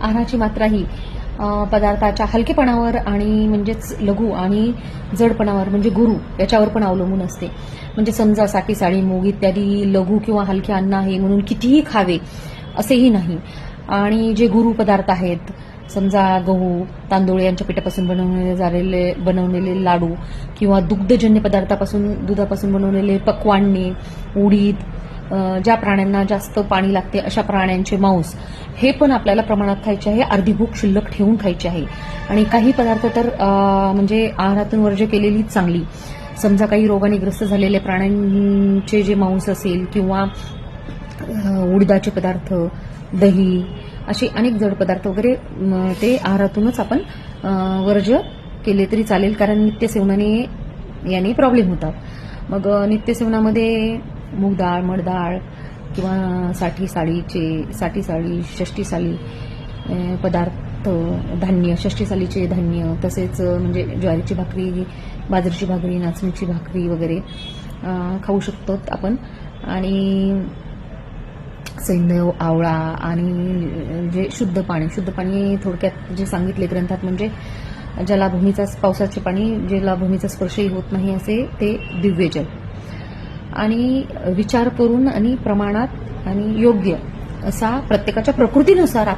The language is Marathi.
आहाराची मात्रा ही पदार्थाच्या हलकेपणावर आणि म्हणजेच लघु आणि जडपणावर म्हणजे गुरु याच्यावर पण अवलंबून असते. म्हणजे समजा साठी साडी मूग इत्यादी लघु किंवा हलके अन्न आहे म्हणून कितीही खावे असेही नाही. आणि जे गुरु पदार्थ आहेत समजा गहू तांदूळ यांच्या पिठापासून बनवलेले झालेले बनवलेले लाडू किंवा दुग्धजन्य पदार्थापासून दुधापासून बनवलेले पक्वान्ने उडीद ज्या प्राण्यांना जास्त पाणी लागते अशा प्राण्यांचे मांस हे पण आपल्याला प्रमाणात खायचे आहे. अर्धी भूक शिल्लक ठेवून खायची आहे. आणि काही पदार्थ तर म्हणजे आहारातून वर्ज्य केलेलीच चांगली. समजा काही रोगाने ग्रस्त झालेल्या प्राण्यांचे जे मांस असेल किंवा उडदाचे पदार्थ दही असे अनेक जड पदार्थ वगैरे ते आहारातूनच आपण वर्ज्य केले तरी चालेल. कारण नित्यसेवनाने याने प्रॉब्लेम होतात. मग नित्यसेवनामध्ये मूग डाळ मड डाळ किंवा साठी साळीचे साठी साळी षष्टी साली पदार्थ धान्य षष्टी सालीचे धान्य तसेच म्हणजे ज्वारीची भाकरी बाजरीची भाकरी नाचणीची भाकरी वगैरे खाऊ शकतो आपण. आणि सैंधव आवळा आणि जे शुद्ध पाणी शुद्ध पाणी थोडक्यात जे सांगितले ग्रंथात म्हणजे ज्याला भूमीचा पावसाचे पाणी ज्याला भूमीचा स्पर्शही होत नाही असे ते दिव्यजल. आणि विचार करून आणि प्रमाणात आणि योग्य असा प्रत्येकाच्या प्रकृतीनुसार